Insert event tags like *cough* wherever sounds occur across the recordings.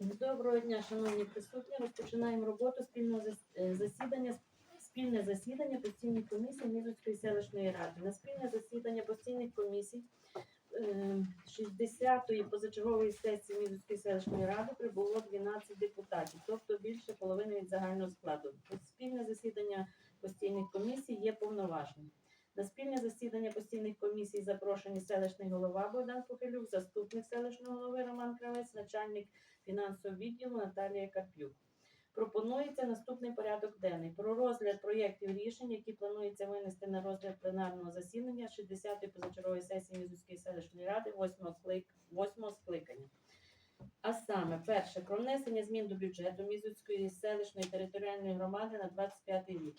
Доброго дня, шановні присутні. Розпочинаємо роботу спільного е, засідання спільне засідання постійних комісій Мізоцької селищної ради. На спільне засідання постійних комісій е, 60-ї позачергової сесії Мізоцької селищної ради прибуло 12 депутатів, тобто більше половини від загального складу. Спільне засідання постійних комісій є повноважним. На спільне засідання постійних комісій запрошені селищний голова Богдан Похилюк, заступник селищного голови Роман Кравець, начальник фінансового відділу Наталія Карпюк. Пропонується наступний порядок денний про розгляд проєктів рішень, які планується винести на розгляд пленарного засідання 60-ї позачергової сесії Мізуцької селищної ради 8 склик... 8 скликання. А саме, перше, про внесення змін до бюджету Мізуцької селищної територіальної громади на 25 рік.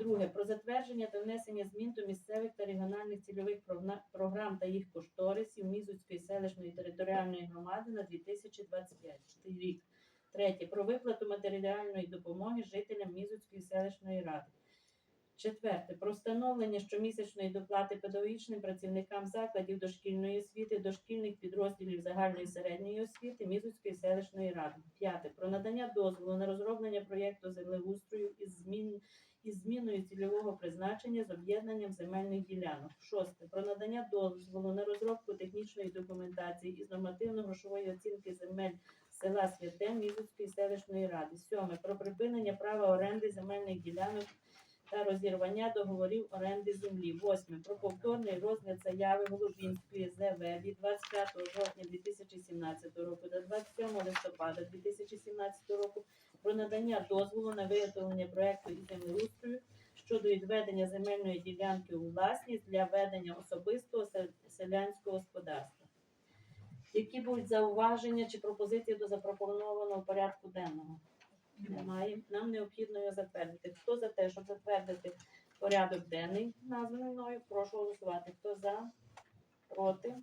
Друге, про затвердження та внесення змін до місцевих та регіональних цільових програм та їх кошторисів Мізуцької селищної територіальної громади на 2025 рік. Третє, про виплату матеріальної допомоги жителям Мізуцької селищної ради. Четверте, про встановлення щомісячної доплати педагогічним працівникам закладів дошкільної освіти, дошкільних підрозділів загальної середньої освіти Мізуцької селищної ради. П'яте, про надання дозволу на розроблення проєкту землеустрою із змін із зміною цільового призначення з об'єднанням земельних ділянок. Шосте. Про надання дозволу на розробку технічної документації із нормативно-грошової оцінки земель села Святе Мізуцької селищної ради. Сьоме. Про припинення права оренди земельних ділянок та розірвання договорів оренди землі. Восьме. Про повторний розгляд заяви Голубінської ЗВ від 25 жовтня 2017 року до 27 листопада 2017 року про надання дозволу на виготовлення проекту із землеустрою щодо відведення земельної ділянки у власність для ведення особистого селянського господарства. Які будуть зауваження чи пропозиції до запропонованого порядку денного? Немає. Нам необхідно його затвердити. Хто за те, щоб затвердити порядок денний, названий мною, прошу голосувати. Хто за, проти,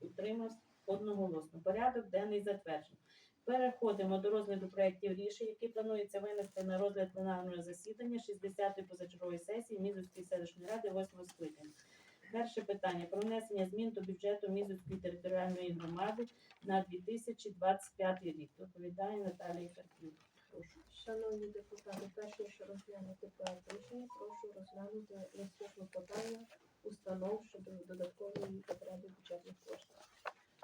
утримався одноголосно. Порядок денний затверджено. Переходимо до розгляду проєктів рішень, які планується винести на розгляд пленарного засідання 60-ї позачергової сесії Мізовської селищної ради 8 скликання. Перше питання про внесення змін до бюджету Мізовської територіальної громади на 2025 рік. Доповідає Наталія Карпюк. Прошу. Шановні депутати, перше, що розглянути проект рішення, прошу розглянути наступне подання установ щодо додаткової потреби бюджетних коштів.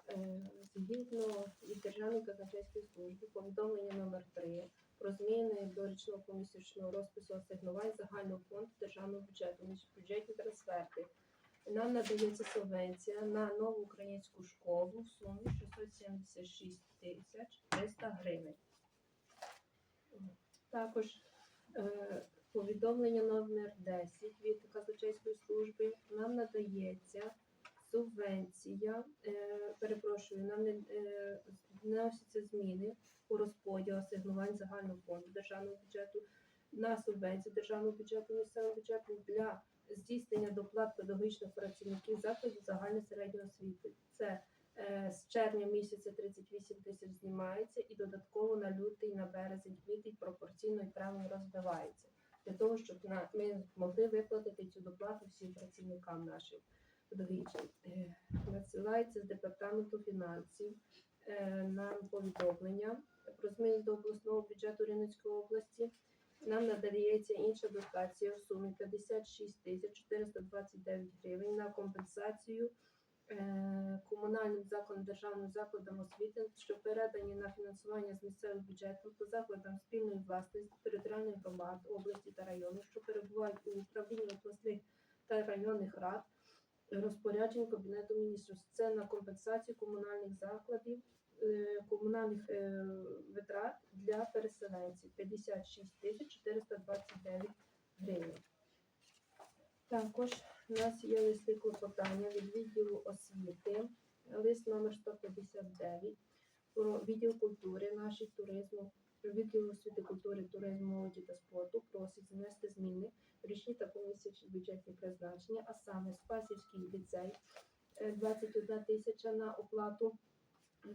Е, Згідно від Державної казначейської служби, повідомлення номер 3 про зміни до річного помісячного розпису асигнувань загального фонду державного бюджету, міжбюджетні трансферти. Нам надається субвенція на нову українську школу в сумі 676 тисяч 300 гривень. Також е, повідомлення номер 10 від казначейської служби нам надається субвенція. Е, перепрошую, нам не е, вносяться зміни у розподіл асигнувань загального фонду державного бюджету на субвенцію державного бюджету місцевого бюджету для здійснення доплат педагогічних працівників закладів загальної середньої освіти. Це Е, з червня місяця 38 тисяч знімається і додатково на лютий, на березень, квітень пропорційно і правильно розбивається. Для того, щоб на, ми могли виплатити цю доплату всім працівникам нашим педагогічним. Е, Надсилається з департаменту фінансів е, нам повідомлення про зміни до обласного бюджету Рівненської області. Нам надається інша дотація в сумі 56 тисяч 429 гривень на компенсацію е, комунальним закладам державним закладам освіти, що передані на фінансування з місцевих бюджетів по закладам спільної власності територіальних громад області та району, що перебувають у управлінні обласних та районних рад, розпоряджень Кабінету міністрів. Це на компенсацію комунальних закладів, е, комунальних е, витрат для переселенців 56 тисяч 429 гривень. Також у нас є листи клопотання від відділу освіти, лист номер 159 про відділ культури, наші туризму, відділ освіти, культури, туризму, молоді та спорту просить внести зміни річні та помісячні бюджетні призначення, а саме Спасівський ліцей е, 21 тисяча на оплату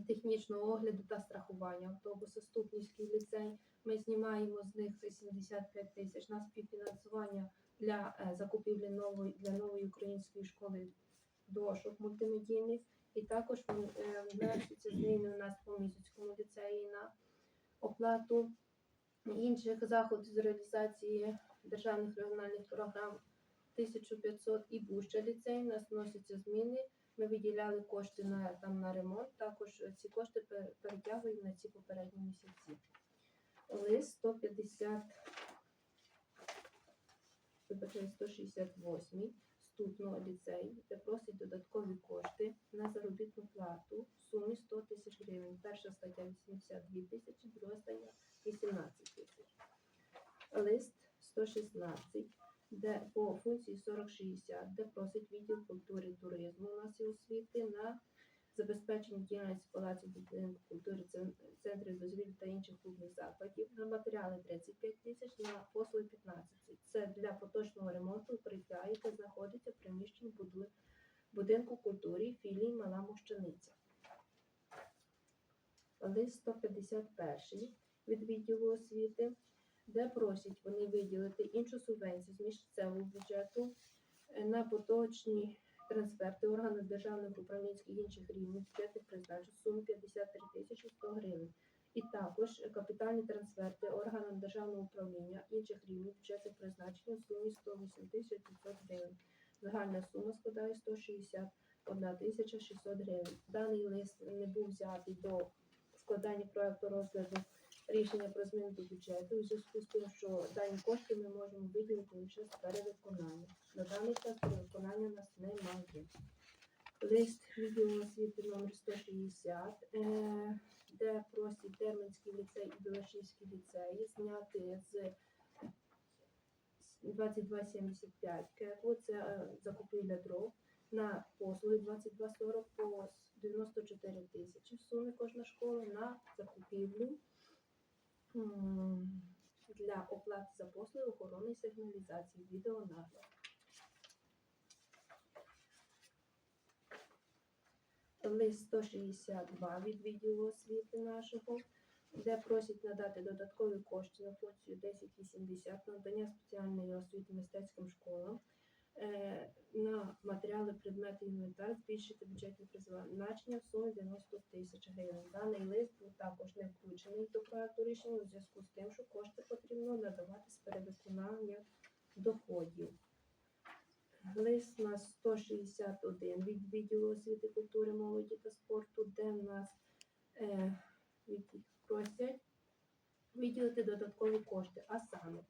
технічного огляду та страхування автобуса, Ступнівський ліцей. Ми знімаємо з них 75 тисяч на співфінансування для е, закупівлі нової для нової української школи дошок мультимедійних. І також е, вносяться зміни у нас по місяцькому ліцеї на оплату інших заходів з реалізації державних регіональних програм 1500 і Буща ліцей. У нас вносяться зміни. Ми виділяли кошти на, там, на ремонт, також ці кошти пер- перетягуємо на ці попередні місяці. Лист 150, вибачаю, 168 ступного ліцей, де просить додаткові кошти на заробітну плату в сумі 100 тисяч гривень. Перша стаття 82 тисячі, друга стаття 18 тисяч. Лист 116, де по функції 4060, де просить відділ культури туризму у нас і освіти на забезпечення діяльності палаців культури, центрів дозвілля та інших клубних закладів, на матеріали 35 тисяч, на послуги 15. Це для поточного ремонту укриття, яке знаходиться в приміщенні будинку культури філії Мала Мощаниця. Лист 151 від відділу освіти, де просять вони виділити іншу субвенцію з місцевого бюджету е, на поточні трансферти органів державних управлінських інших рівнів бюджетних призначень в 53 тисячі 100 гривень. І також е, капітальні трансферти органам державного управління інших рівнів бюджетних призначень в сумі 108 тисяч 500 гривень. Загальна сума складає 161 тисяча 600 гривень. Даний лист не був взятий до складання проекту розгляду рішення про зміну до бюджету у зв'язку з тим, що дані кошти ми можемо виділити лише з перевиконання. На даний час перевиконання у нас немає. Лист відділу освіти номер 160, е, де просить Термінський ліцей і Білашівський ліцей зняти з 2275 кеку, це е, закупівля дров, на послуги 2240 по 94 тисячі в сумі кожна школа на закупівлю для оплати за послуги охорони сигналізації відеонагляд. Лист 162 від відділу освіти нашого, де просять надати додаткові кошти на функцію 1080 надання спеціальної освіти мистецьким школам на матеріали, предмети, інвентар, збільшити бюджетні призначення в сумі 90 тисяч гривень. Даний лист був також не включений до проекту рішення у зв'язку з тим, що кошти потрібно надавати з перевиконання доходів. Лист на 161 від відділу освіти, культури, молоді та спорту, де нас е, просять виділити додаткові кошти, а саме е,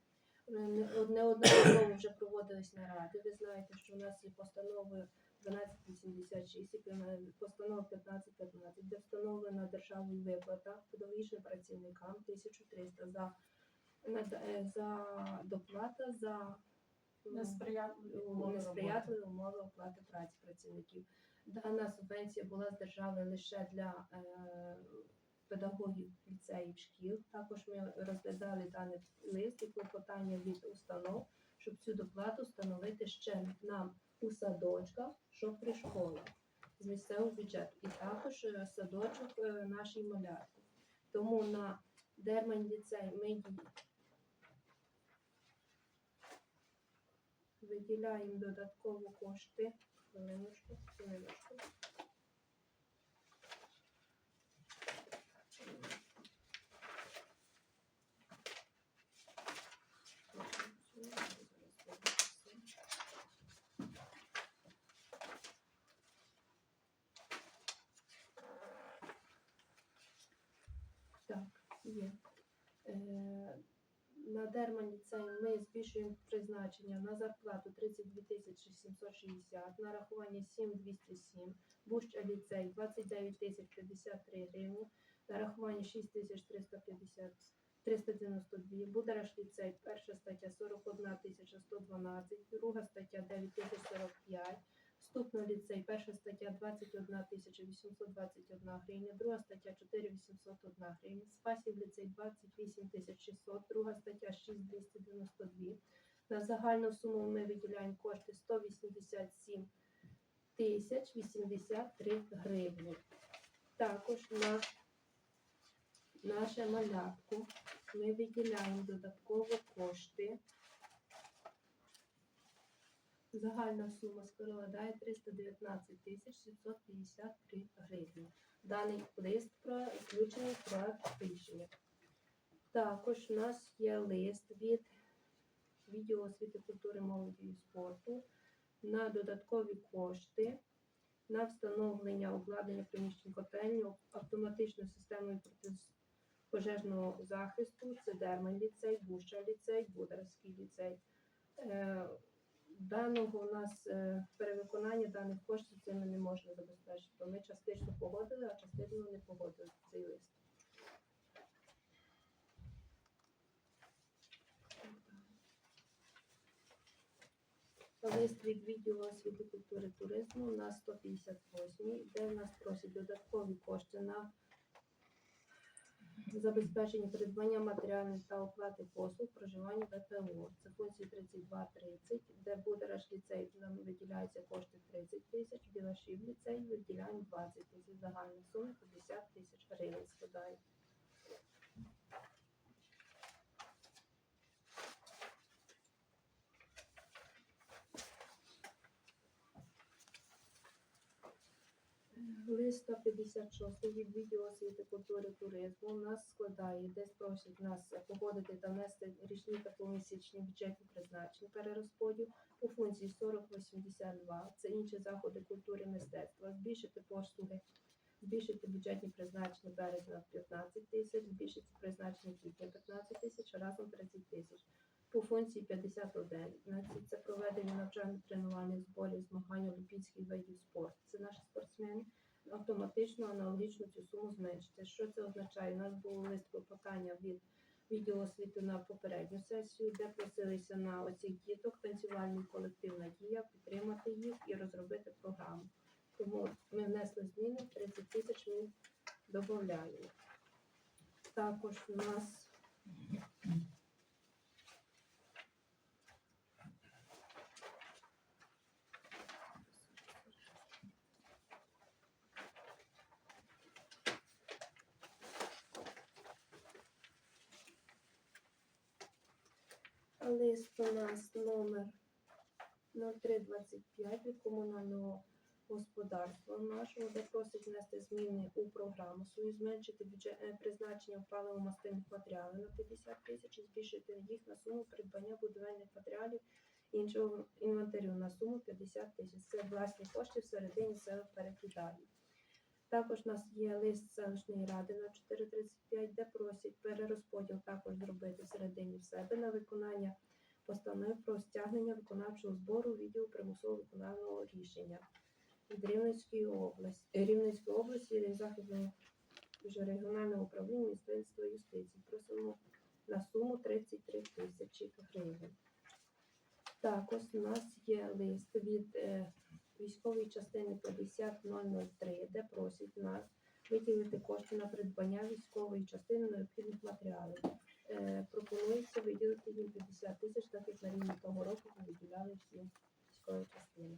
неодноразово вже проводились наради. Ви знаєте, що у нас є постанови 1286 і постанова 1515, де встановлена державна виплата педагогічним працівникам 1300 за, е, за доплата за Несприятливі умови несприятливі умови оплати праці працівників. Дана субвенція була з держави лише для е, педагогів ліцеїв шкіл. Також ми розглядали даний лист і клопотання від установ, щоб цю доплату встановити ще нам у садочках, що при школах з місцевого бюджету. І також е, садочок е, нашій малярки. Тому на Дермань ліцей ми виділяємо додатково кошти. Хвилиночку, хвилиночку. Так, є. Е, на Дермані це ми збільшуємо призначення на зарплату 32 тисячі 760, на рахування 7207, Буща ліцей 29 тисяч 53 гривні, на рахування 6 тисяч 350 392, Будараш ліцей, перша стаття 41 тисяча 112, друга стаття 9 45, ліцей, перша стаття 21 821 гривня, друга стаття 4 801 гривня, Спасів ліцей 28 600, друга стаття 6 292. На загальну суму ми виділяємо кошти 187 тисяч 83 гривні. Також на наше малятку ми виділяємо додатково кошти. Загальна сума складає 319 тисяч 753 гривні. Даний лист про включений проект рішення. Також у нас є лист від відділу освіти, культури, молоді і спорту на додаткові кошти на встановлення обладнання приміщень котельні автоматичною системою протипожежного захисту. Це Дерман ліцей, Буща ліцей, Бударський ліцей. Даного у нас е, перевиконання даних коштів цими не можна забезпечити. Бо Ми частично погодили, а частину не погодили цей лист. Лист від відділу освіти, культури, туризму на 158, де в нас просять додаткові кошти на забезпечення придбання матеріальних та оплати послуг проживання ВПО. Це функції 3230, де Будараш ліцей виділяються кошти 30 тисяч, Білашів ліцей виділяємо 20 тисяч, загальна сума 50 тисяч гривень складає. Лист 156 від відділу освіти, культури, туризму у нас складає, десь просять нас погодити та внести річні та помісячні бюджетні призначення перерозподіл у функції 4082. Це інші заходи культури, мистецтва, збільшити послуги, збільшити бюджетні призначення березня 15 тисяч, збільшити призначення квітня 15 тисяч, разом 30 тисяч. По функції 51. Значить, це проведення навчально-тренувальних зборів змагань олімпійських видів спорту. Це наші спортсмени автоматично аналогічно цю суму зменшити. Що це означає? У нас було лист клопотання від відділу освіти на попередню сесію, де просилися на оцих діток танцювальний колектив Надія підтримати їх і розробити програму. Тому ми внесли зміни 30 тисяч ми додаємо. Також у нас Лист у нас номер 0325 від комунального господарства нашого, де просить внести зміни у програму свою, зменшити бюджет е, призначення паливо-мастильних матеріалів на 50 тисяч і збільшити їх на суму придбання будівельних матеріалів іншого інвентарю на суму 50 тисяч. Це власні кошти всередині сел перекидання. Також у нас є лист селищної ради на 435, де просять перерозподіл також зробити всередині в себе на виконання постанови про стягнення виконавчого збору відділу примусово виконавного рішення від Рівненської області, Рівненської області західного регіонального управління Міністерства юстиції. Просимо на суму 33 тисячі гривень. Також у нас є лист від е, військової частини 50003, де просять нас виділити кошти на придбання військової частини необхідних матеріалів. Е, пропонується виділити їм 50 тисяч, так як на рівні того року виділяли всі військові частини.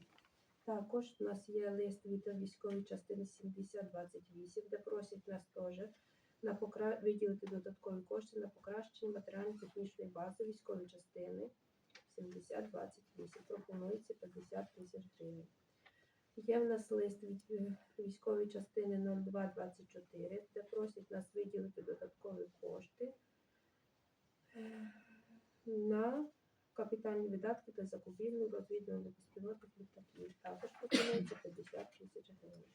Також у нас є лист від військової частини 7028, де просять нас теж на покра... виділити додаткові кошти на покращення матеріально-технічної бази військової частини 7028. Пропонується 50 тисяч гривень. Є в нас лист від е, військової частини 0224, де просять нас виділити додаткові кошти е, на капітальні видатки та закупівлю розвідувальних безпілотних літаків. Також пропонується 50 тисяч гривень.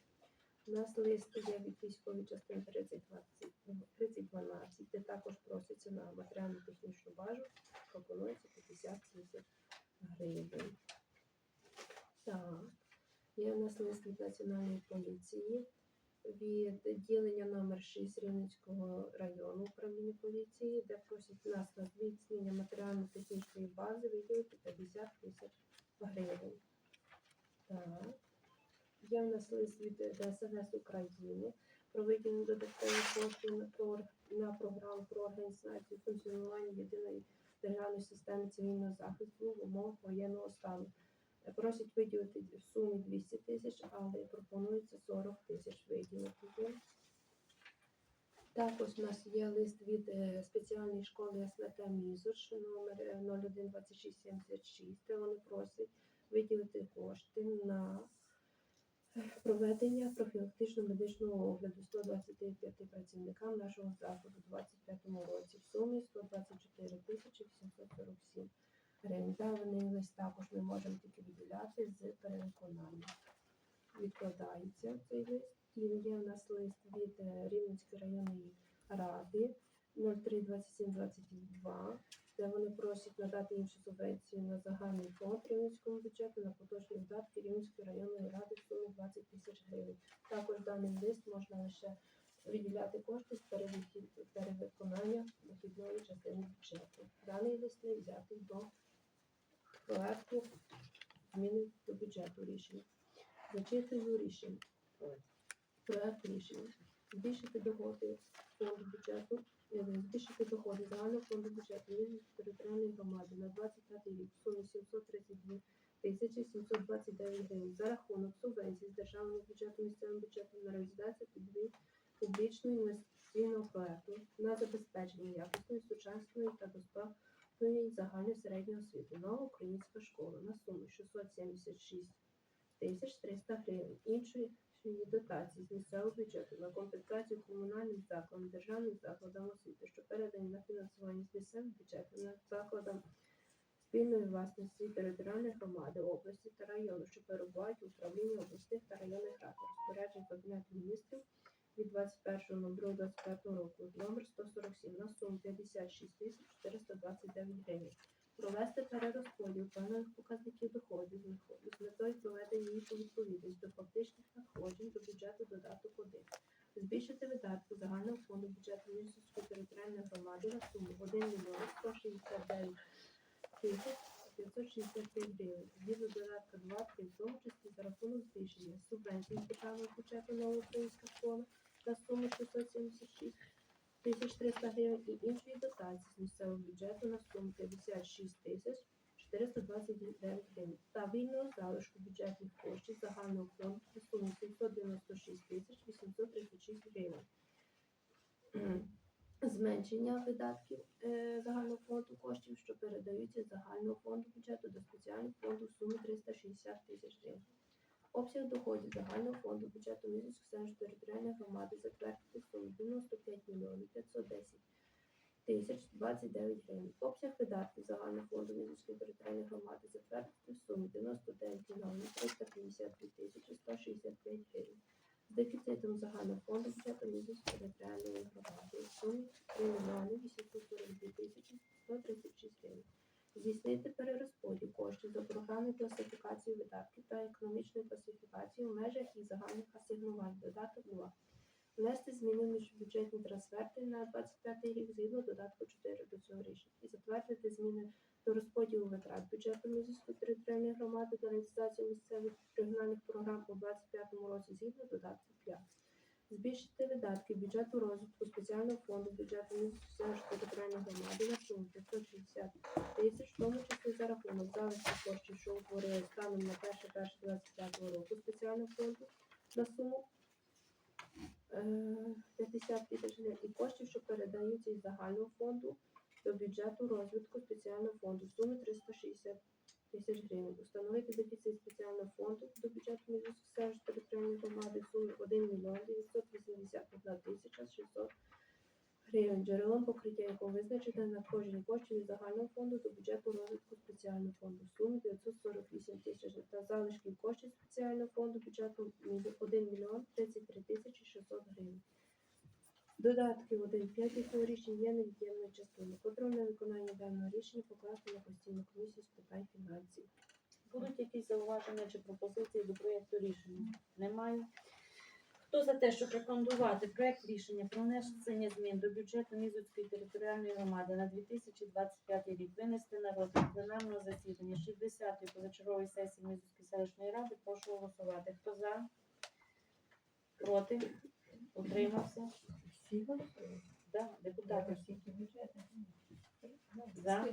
У нас лист є від військової частини 3012, 3012, де також проситься на матеріально-технічну базу, пропонується 50 тисяч гривень. Так. Є у нас лист від Національної поліції від відділення номер 6 Рівненського району управління поліції, де просять нас на зміцнення матеріально-технічної бази виділити 50 тисяч гривень. Так. Є у нас лист від ДСНС України про виділення додаткових коштів на програму про організацію функціонування єдиної державної системи цивільного захисту в умовах воєнного стану. Просять виділити в сумі 200 тисяч, але пропонується 40 тисяч виділити. Також у нас є лист від е, спеціальної школи СМТ Мізуш номер е, 012676, де вони просять виділити кошти на Проведення профілактичного медичного огляду 125 працівникам нашого закладу у 2025 році в сумі 124 тисячі 747 гривень. Лист також ми можемо тільки виділяти з перевиконання. Відкладається цей лист. І є в нас лист від е, Рівненської районної ради 032722, де вони просять надати іншу субвенцію на загальний фонд Рівненського бюджету на поточні видатки Рівненської районної ради в сумі 20 тисяч гривень. Також даний лист можна лише виділяти кошти з перевиконання дохідної частини бюджету. Даний лист не взятий до проекту зміни до бюджету рішення. Зачитую рішення. Проект рішення. Збільшити доходи фонду бюджету, збільшити доходи загального фонду бюджету Рівненської територіальної громади на 25 рік в сумі 732 тисячі 729 гривень за рахунок субвенцій з державного бюджету місцевим бюджетом на реалізацію підвід публічного інвестиційного проекту на забезпечення якісної, сучасної та доступної загальної середньої освіти. Нова українська школа на суму 676 тисяч 300 гривень. Іншої дотації з місцевого бюджету на компенсацію комунальним закладам, державним закладам освіти, що передані на фінансування з місцевих бюджетів на закладам спільної власності територіальної громади, області та району, що перебувають в управлінні обласних та районних рад, розпоряджень Кабінету міністрів від 21.02.25 року, номер 147 на суму 56 тисяч 429 гривень. Провести перерозподіл певних показників доходів доходів з метою проведення їх у відповідність до фактичних надходжень до бюджету додаток 1. Збільшити видатки загального фонду бюджету Міністерської територіальної громади на суму 1 мільйон 169 тисяч 565 гривень. Згідно додатка 2 3, в тому числі за рахунок збільшення субвенцій з державного бюджету нова українська школа на суму 676 тисяч 300 гривень і іншої дотації з місцевого бюджету на суму 56 тисяч 429 гривень та вільного залишку бюджетних коштів загального фонду на суму 796 тисяч 836 гривень. Зменшення видатків е, загального фонду коштів, що передаються загального фонду бюджету до спеціального фонду в сумі 360 тисяч гривень. Обсяг доходів загального фонду бюджету селищної територіальної громади затвердити в сумі 95 мільйонів 510 тисяч 29 гривень. Обсяг видатків загального фонду Мізівської територіальної громади затвердити в сумі 99 мільйонів 352 тисячі 165 гривень. З дефіцитом загального фонду бюджету Мізівської територіальної громади сумі 3 мільйони 842 тисячі 136 гривень здійснити перерозподіл коштів за програмою класифікації видатків та економічної класифікації у межах їх загальних асигнувань. Додаток 2. Внести зміни між бюджетні трансферти на 25 рік згідно додатку 4 до цього рішення і затвердити зміни до розподілу витрат бюджету Мізівської територіальної громади та реалізацію місцевих регіональних програм у 25 році згідно додатку 5. Збільшити видатки бюджету розвитку спеціального фонду бюджету Мізівської територіальної громади на суму 560 тисяч, в тому числі за рахунок залишку коштів, що утворили станом на 1.1.25 року спеціального фонду на суму е, 50 тисяч гривень і коштів, що передаються із загального фонду до бюджету розвитку спеціального фонду в сумі 360 тисяч гривень. Установити дефіцит спеціального фонду до бюджету Мізівської територіальної громади в сумі 1 мільйон 981 тисяча 600 гривень, джерелом покриття якого визначити надходження коштів із загального фонду до бюджету розвитку спеціального фонду в сумі 948 тисяч та залишків коштів спеціального фонду бюджету 1 мільйон 33 тисячі 600 гривень. Додатки 1.5 цього рішення є невід'ємною частиною. Контрольне виконання даного рішення покласти на постійну комісію з питань фінансів. Будуть якісь зауваження чи пропозиції до проєкту рішення? Немає. Хто за те, щоб рекомендувати проєкт рішення про внесення змін до бюджету Мізоцької територіальної громади на 2025 рік винести на розгляд пленарного засідання 60-ї позачергової сесії Мізоцької селищної ради, прошу голосувати. Хто за? Проти? Утримався? Да, депутати. За.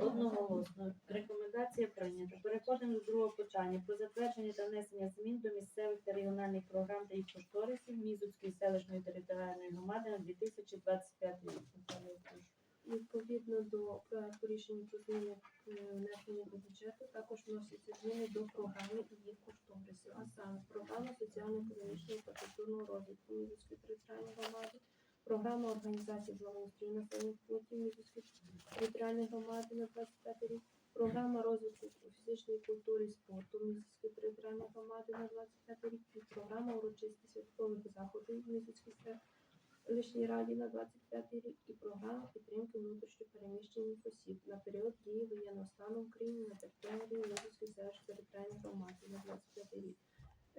Одноголосно. Рекомендація прийнята. Переходимо до другого питання про затвердження та внесення змін до місцевих та регіональних програм та їх кошторисів Мізоцької селищної територіальної громади на 2025 рік. Відповідно до проекту рішення про зміни е, внесення до бюджету також вносяться зміни до програми і їх кошторисів, а саме програма соціально-економічного та культурного розвитку Мізівської територіальної громади, програма організації благоустрою населених пунктів Мізівської територіальної громади на 25 рік, програма розвитку фізичної культури і спорту Мізівської територіальної громади на 25 рік і програма урочистих святкових заходів Мізівської селищній раді на 25 рік і програма підтримки внутрішньопереміщених осіб на період дії воєнного стану в Україні на території Мізівської селищної територіальної громади на 25 рік.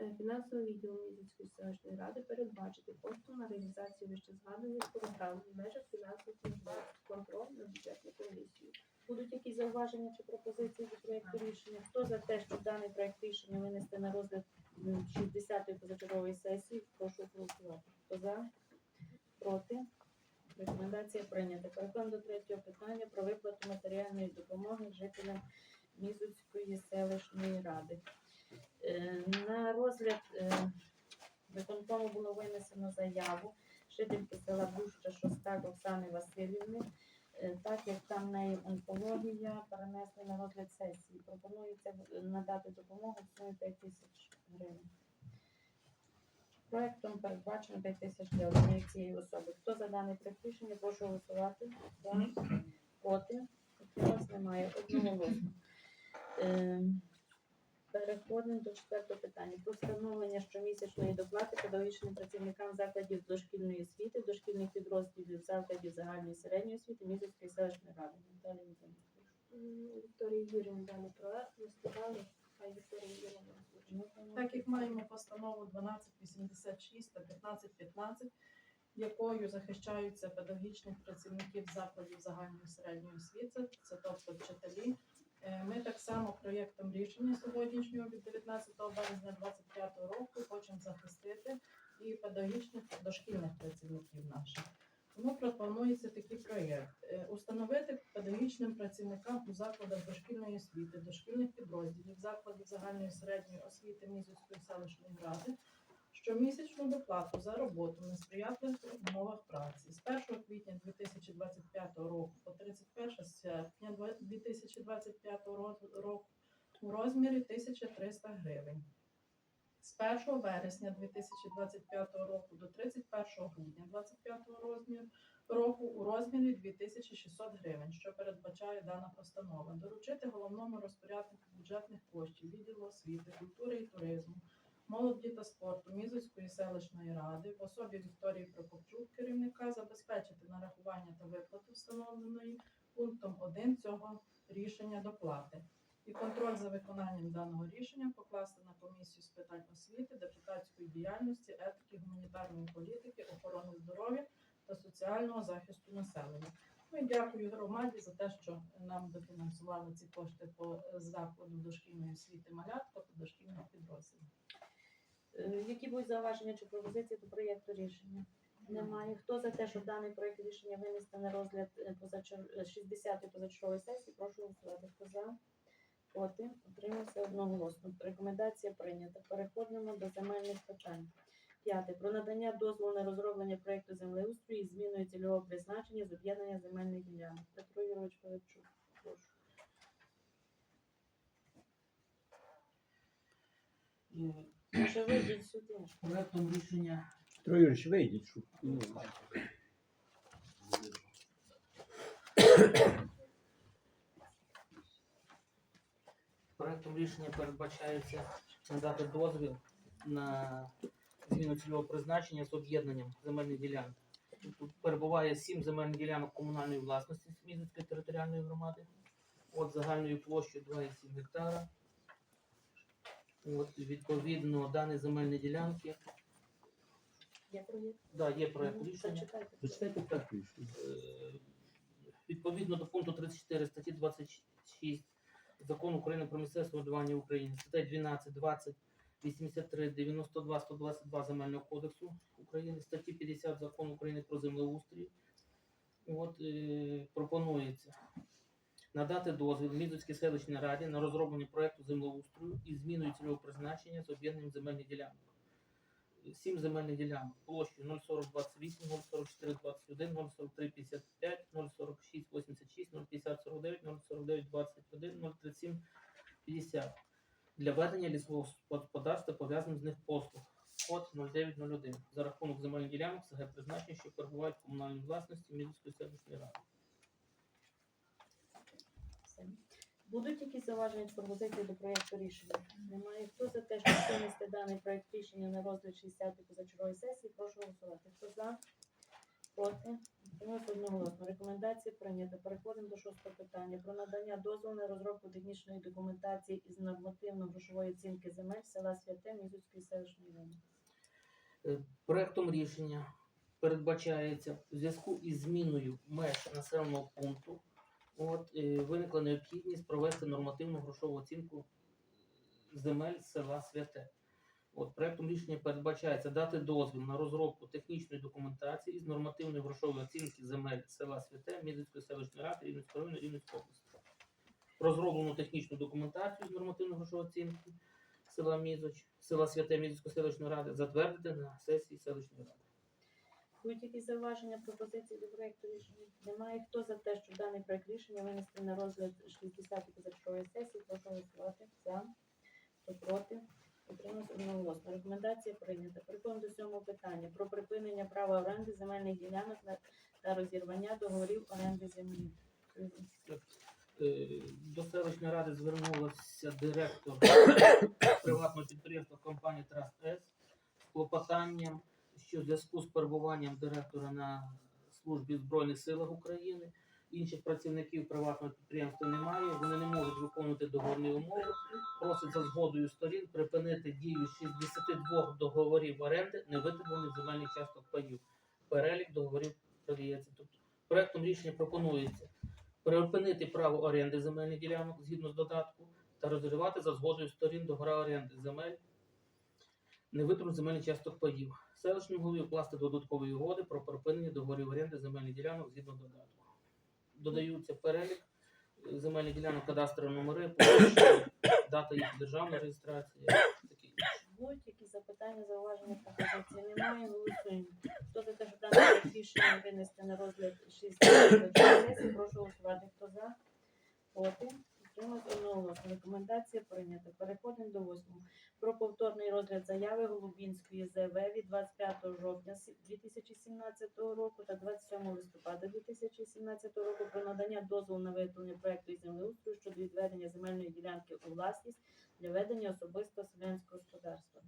Е, Фінансовий відділ Мізівської селищної ради передбачити кошти на реалізацію вищезгаданих програм в межах фінансових можливостей, контроль над бюджетною комісією. Будуть якісь зауваження чи пропозиції до проекту рішення? Хто за те, щоб даний проект рішення винести на розгляд м, 60-ї позачергової сесії? Прошу голосувати. Хто за? Проти? Рекомендація прийнята. Переходимо до третього питання про виплату матеріальної допомоги жителям Мізуцької селищної ради. Е, На розгляд е, виконкому було винесено заяву жительки села Буща Шостак Оксани Васильівни. Е, Так як там неї онкологія, перенесли на розгляд сесії. Пропонується надати допомогу в сумі 5 тисяч гривень. Проектом передбачено 5 тисяч для однієї цієї особи. Хто за даний проект рішення, прошу голосувати. За, проти, немає. Одноголосно. Е, Переходимо до четвертого питання. Про встановлення щомісячної доплати педагогічним працівникам закладів дошкільної освіти, дошкільних підрозділів закладів загальної середньої освіти Мізівської селищної ради. Наталія Юрівні даний проект розглядали, хай Вікторія Юрівна. Ну, Так як маємо постанову 1286 та 1515, якою захищаються педагогічних працівників закладів загальної середньої освіти, це тобто вчителі. Е, Ми так само проєктом рішення сьогоднішнього від 19 березня 2025 року хочемо захистити і педагогічних дошкільних працівників наших. Тому пропонується такий проєкт: Е, установити педагогічним працівникам у закладах дошкільної освіти, дошкільних підрозділів, закладів загальної середньої освіти Мізівської селищної ради щомісячну доплату за роботу на сприятливих умовах праці з 1 квітня 2025 року по 31 серпня 2025 року у розмірі 1300 гривень. З 1 вересня 2025 року до 31 грудня 2025 розміру року у розмірі 2600 гривень, що передбачає дана постанова. Доручити головному розпоряднику бюджетних коштів відділу освіти, культури і туризму, молоді та спорту Мізоцької селищної ради в особі Вікторії Прокопчук, керівника, забезпечити нарахування та виплату встановленої пунктом 1 цього рішення доплати. І контроль за виконанням даного рішення покласти на комісію з питань освіти, депутатської діяльності, етики, гуманітарної політики, охорони здоров'я та соціального захисту населення. Ну і дякую громаді за те, що нам дофінансували ці кошти по закладу дошкільної освіти малятка та дошкільних підрозділів. Е, Які будуть зауваження чи пропозиції до проєкту рішення? Немає. Хто за те, щоб даний проєкт рішення винести на розгляд е, позачер- е, 60-ї позачергової сесії, прошу голосувати. Хто за? Проти? Утримався одноголосно. Рекомендація прийнята. Переходимо до земельних питань. П'яте. Про надання дозволу на розроблення проєкту землеустрою із зміною цільового призначення з об'єднання земельних ділянок. Петро Юрович Пилипчук. Прошу. Е, Може, вийдіть сюди. Проектом рішення Юрійович, вийдіть, щоб ну, *coughs* проектом рішення передбачається надати дозвіл на зміну цільового призначення з об'єднанням земельних ділянок. Тут перебуває сім земельних ділянок комунальної власності Смізницької територіальної громади. От загальною площею 2,7 гектара. От відповідно дані земельні ділянки. Є проєкт? Да, є проект Ну, рішення. Зачитайте. зачитайте так рішення. Е, відповідно до пункту 34 статті 26 Закону України про місцеве самоврядування в Україні, статей 12, 20, 83, 92, 122 Земельного кодексу України, статті 50 Закону України про землеустрій. От е, пропонується надати дозвіл Мізоцькій селищній раді на розроблення проекту землеустрою із зміною цільового призначення з об'єднанням земельних ділянок. Сім земельних ділянок площею 04028, 04421, 04355, 04686, 05049, 04921, 03750 для ведення лісового господарства пов'язаних з них послуг. Код 0901 за рахунок земельних ділянок СГ призначення, що перебувають в комунальній власності Мізівської селищної ради. Будуть якісь зауваження пропозиції до проєкту рішення? Немає. Хто за те, щоб винести даний проєкт рішення на розгляд 60-ї позачергової сесії, прошу голосувати. Хто за? Проти? Утримався одноголосно. Рекомендації прийнято. Переходимо до шостого питання. Про надання дозволу на розробку технічної документації із нормативно-грошової оцінки земель села Святе Мізуцької селищної ради. Е, Проектом рішення передбачається в зв'язку із зміною меж населеного пункту. От виникла необхідність провести нормативну грошову оцінку земель села Святе. От проектом рішення передбачається дати дозвіл на розробку технічної документації із нормативної грошової оцінки земель села Святе Мізицької селищної ради Рівненського району Рівненської області. Розроблену технічну документацію з нормативної грошової оцінки села Мізоч, села Святе Мізицької селищної ради затвердити на сесії селищної ради. Будуть якісь зауваження, пропозиції до проєкту рішення? Немає. Хто за те, щоб даний проєкт рішення винести на розгляд 60-ї позачергової сесії, прошу голосувати. За. Хто проти? Утримався одноголосно. Рекомендація прийнята. Переходимо до сьомого питання про припинення права оренди земельних ділянок та розірвання договорів оренди землі. Е, До селищної ради звернулася директор *coughs* приватного підприємства компанії Trust S з клопотанням, що в зв'язку з перебуванням директора на службі Збройних силах України інших працівників приватного підприємства немає. Вони не можуть виконувати договірні умови. Просить за згодою сторін припинити дію 62 договорів оренди невитребуваних земельних часток паїв. Перелік договорів продається. Тобто проектом рішення пропонується припинити право оренди земельних ділянок згідно з додатку та розривати за згодою сторін договора оренди земель невитру земельних часток паїв. Селищному голові укласти додаткові угоди про припинення договорів оренди земельних ділянок згідно додатку. Додаються перелік е, земельних ділянок, кадастрові номери, площі, дата їх державної реєстрації. Якісь запитання, зауваження, пропозиції? Немає. Голосуємо. Хто за те, щоб дане рішення винести на розгляд 60-ї прошу голосувати. Хто за? Проти? Утримався одноголосно. Рекомендація прийнята. Переходимо до восьмого. Про повторний розгляд заяви Голубінської ЗВ від 25 жовтня сі- 2017 року та 27 листопада 2017 року про надання дозволу на виготовлення проекту землеустрою щодо відведення земельної ділянки у власність для ведення особистого селянського господарства.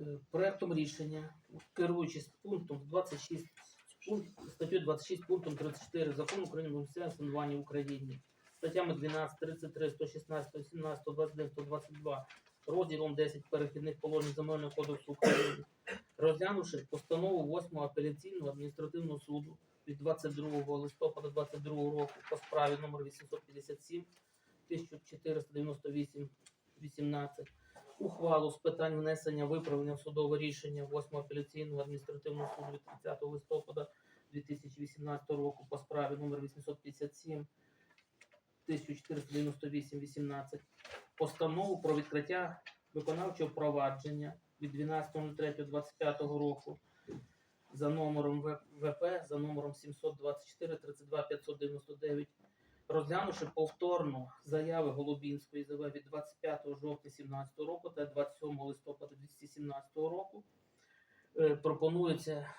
Е, Проектом рішення, керуючись пунктом 26, пункт, статтю 26 пунктом 34 Закону України про місцеве самоврядування в Україні, статтями 12, 33, 116, 117, 121, 122, розділом 10 перехідних положень Земельного кодексу України, розглянувши постанову 8 апеляційного адміністративного суду від 22 листопада 22 року по справі номер 857 1498 18 ухвалу з питань внесення виправлення в судове рішення 8 апеляційного адміністративного суду від 30 листопада 2018 року по справі номер 857 1498 18 постанову про відкриття виконавчого провадження від 12.03.25 року за номером ВП за номером 724 32 599 розглянувши повторно заяви Голубінської ЗВ від 25 жовтня 2017 року та 27 листопада 2017 року, е, пропонується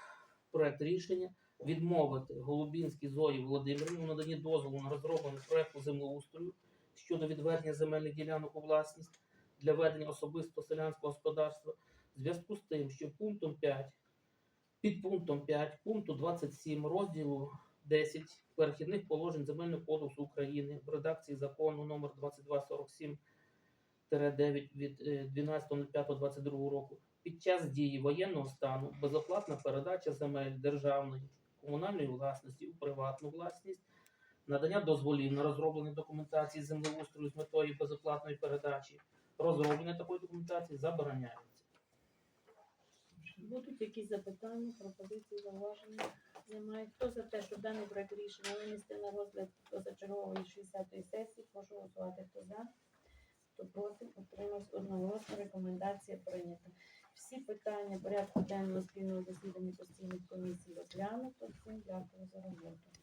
проект рішення відмовити Голубінській Зої Володимирівні у наданні дозволу на розроблення проекту землеустрою щодо відведення земельних ділянок у власність для ведення особистого селянського господарства в зв'язку з тим, що пунктом 5 під пунктом 5 пункту 27 розділу 10 перехідних положень Земельного кодексу України в редакції закону номер 2247-9 від е, 12.05.22 року під час дії воєнного стану безоплатна передача земель державної комунальної власності у приватну власність, надання дозволів на розроблення документації землеустрою з метою безоплатної передачі, розроблення такої документації забороняється. Будуть якісь запитання, пропозиції, зауваження? Немає. Хто за те, щоб даний проект рішення винести на розгляд позачергової 60-ї сесії, прошу голосувати. Хто за? Хто проти? Утримався одноголосно. Рекомендація прийнята. Всі питання порядку денного спільного засідання постійних комісій розглянуто. Всім дякую за роботу.